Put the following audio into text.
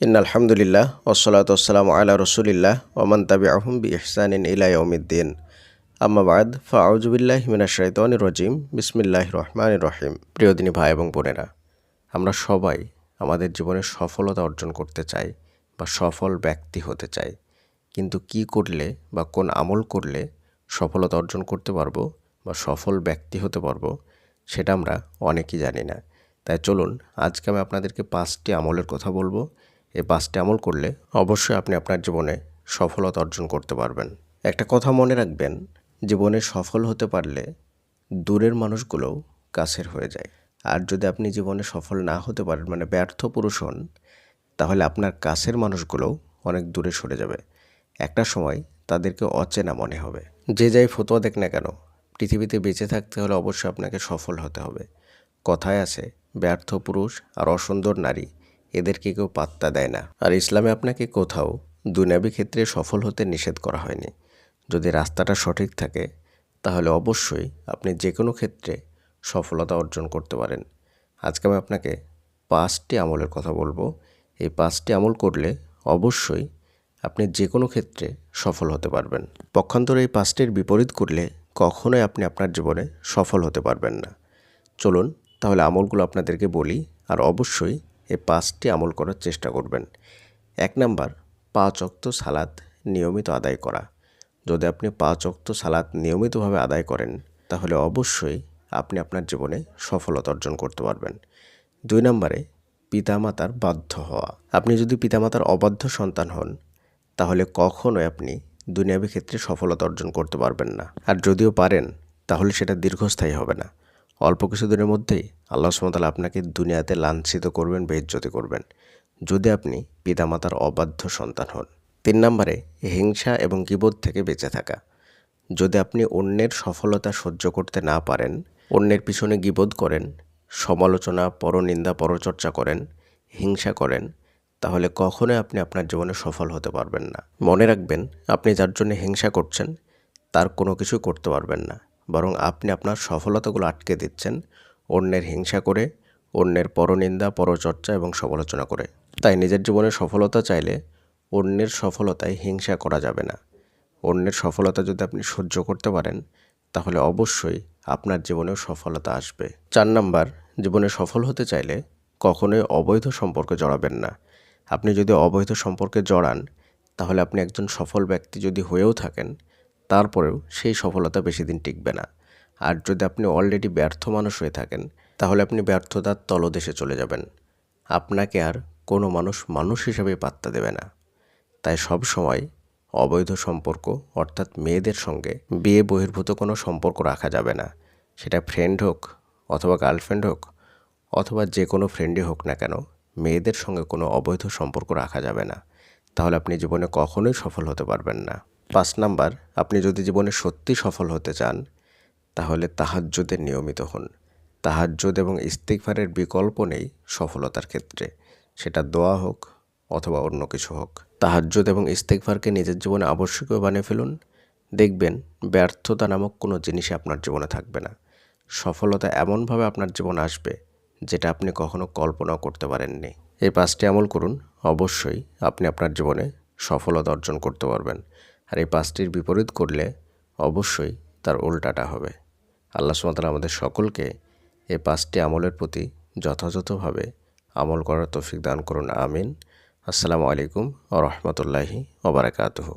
In আলহামদুলিল্লাহ ওসলাত ওসালাম আলা রসুলিল্লাহ ওমান তাবি আহম বি ইহসানিন ইলা ইয়মিদ্দিন আম্মাবাদ ফাউজুবিল্লাহ মিনা শৈতন রজিম। বিসমিল্লাহ রহমান রহিম। প্রিয়দিনী ভাই এবং বোনেরা, আমরা সবাই আমাদের জীবনে সফলতা অর্জন করতে চাই বা সফল ব্যক্তি হতে চাই। কিন্তু কি করলে বা কোন আমল করলে সফলতা অর্জন করতে পারব বা সফল ব্যক্তি হতে পারব, সেটা আমরা অনেকেই জানি না। তাই চলুন, আজকে আমি আপনাদেরকে পাঁচটি আমলের কথা বলব। এই পাঁচটি আমল করলে অবশ্যই আপনি আপনার জীবনে সফলতা অর্জন করতে পারবেন। একটা কথা মনে রাখবেন, জীবনে সফল হতে পারলে দূরের মানুষগুলোও কাছের হয়ে যায়। আর যদি আপনি জীবনে সফল না হতে পারেন মানে ব্যর্থ পুরুষ হন, তাহলে আপনার কাছের মানুষগুলোও অনেক দূরে সরে যাবে। একটা সময় তাদেরকে অচেনা মনে হবে। যে যাই ফতোয়া দেখ না কেন, পৃথিবীতে বেঁচে থাকতে হলে অবশ্যই আপনাকে সফল হতে হবে। কথায় আছে, ব্যর্থ পুরুষ আর অসুন্দর নারী এদেরকে কেউ পাত্তা দেয় না। আর ইসলামে আপনাকে কোথাও দুনিয়াবি ক্ষেত্রে সফল হতে নিষেধ করা হয়নি। যদি রাস্তাটা সঠিক থাকে, তাহলে অবশ্যই আপনি যে কোনো ক্ষেত্রে সফলতা অর্জন করতে পারেন। আজকে আমি আপনাকে পাঁচটি আমলের কথা বলব। এই পাঁচটি আমল করলে অবশ্যই আপনি যে কোনো ক্ষেত্রে সফল হতে পারবেন। পক্ষান্তরে এই পাঁচটির বিপরীত করলে কখনোই আপনি আপনার জীবনে সফল হতে পারবেন না। চলুন তাহলে আমলগুলো আপনাদেরকে বলি, আর অবশ্যই এই পাঁচটি আমল করার চেষ্টা করবেন। এক নাম্বার, পাঁচ অক্ত সালাদ নিয়মিত আদায় করা। যদি আপনি পাঁচ অক্ত সালাদ নিয়মিতভাবে আদায় করেন, তাহলে অবশ্যই আপনি আপনার জীবনে সফলতা অর্জন করতে পারবেন। দুই নম্বরে, পিতামাতার বাধ্য হওয়া। আপনি যদি পিতামাতার অবাধ্য সন্তান হন, তাহলে কখনোই আপনি দুনিয়াবী ক্ষেত্রে সফলতা অর্জন করতে পারবেন না। আর যদিও পারেন, তাহলে সেটা দীর্ঘস্থায়ী হবে না। অল্প কিছুদিনের মধ্যেই আল্লাহ সুমতাল আপনাকে দুনিয়াতে লাঞ্ছিত করবেন বেজ্জতি করবেন। যদি আপনি পিতামাতার অবাধ্য সন্তান হন। তিন নম্বরে, হিংসা এবং কিবোধ থেকে বেঁচে থাকা। যদি আপনি অন্যের সফলতা সহ্য করতে না পারেন, অন্যের পিছনে গিবোধ করেন, সমালোচনা, পরনিন্দা, পরচর্চা করেন, হিংসা করেন, তাহলে কখনোই আপনি আপনার জীবনে সফল হতে পারবেন না। মনে রাখবেন, আপনি যার জন্য হিংসা করছেন, তার কোনো কিছু করতে পারবেন না। বরং আপনি আপনার সফলতাগুলো আটকে দিচ্ছেন অন্যের হিংসা করে, অন্যের পরনিন্দা, পরচর্চা এবং সমালোচনা করে। তাই নিজের জীবনে সফলতা চাইলে অন্যের সফলতায় হিংসা করা যাবে না। অন্যের সফলতা যদি আপনি সহ্য করতে পারেন, তাহলে অবশ্যই আপনার জীবনেও সফলতা আসবে। চার নাম্বার, জীবনে সফল হতে চাইলে কখনোই অবৈধ সম্পর্কে জড়াবেন না। আপনি যদি অবৈধ সম্পর্কে জড়ান, তাহলে আপনি একজন সফল ব্যক্তি যদি হয়েও থাকেন তারপরেও সেই সফলতা বেশি দিন টিকবে না। আর যদি আপনি অলরেডি ব্যর্থ মানুষ হয়ে থাকেন, তাহলে আপনি ব্যর্থতার তলদেশে চলে যাবেন। আপনাকে আর কোনো মানুষ মানুষ হিসেবে পাত্তা দেবে না। তাই সব সময় অবৈধ সম্পর্ক, অর্থাৎ মেয়েদের সঙ্গে বিয়ে বহির্ভূত কোনো সম্পর্ক রাখা যাবে না। সেটা ফ্রেন্ড হোক অথবা গার্লফ্রেন্ড হোক, অথবা যে কোনো ফ্রেন্ডই হোক না কেন, মেয়েদের সঙ্গে কোনো অবৈধ সম্পর্ক রাখা যাবে না। তাহলে আপনি জীবনে কখনোই সফল হতে পারবেন না। পাঁচ নাম্বার, আপনি যদি জীবনে সত্যি সফল হতে চান, তাহলে তাহাজ্জুদের নিয়মিত হন। তাহাজ্জুদ এবং ইস্তিকফারের বিকল্প নেই সফলতার ক্ষেত্রে। সেটা দোয়া হোক অথবা অন্য কিছু হোক। তাহাজ্জুদ এবং ইস্তেকফারকে নিজের জীবনে আবশ্যকীয় বানিয়ে ফেলুন। দেখবেন, ব্যর্থতা নামক কোনো জিনিসই আপনার জীবনে থাকবে না। সফলতা এমনভাবে আপনার জীবনে আসবে, যেটা আপনি কখনো কল্পনাও করতে পারেননি। এই পাঁচটি আমল করুন। অবশ্যই আপনি আপনার জীবনে সফলতা অর্জন করতে পারবেন। আর এই পাঁচটির বিপরীত করলে অবশ্যই তার উল্টাটা হবে। আল্লাহ সুমাতালা আমাদের সকলকে এই পাঁচটি আমলের প্রতি যথাযথভাবে আমল করার তৌফিক দান করুন, আমিন। আসসালামু আলাইকুম ও রহমতুল্লাহি ওবরাকাতহ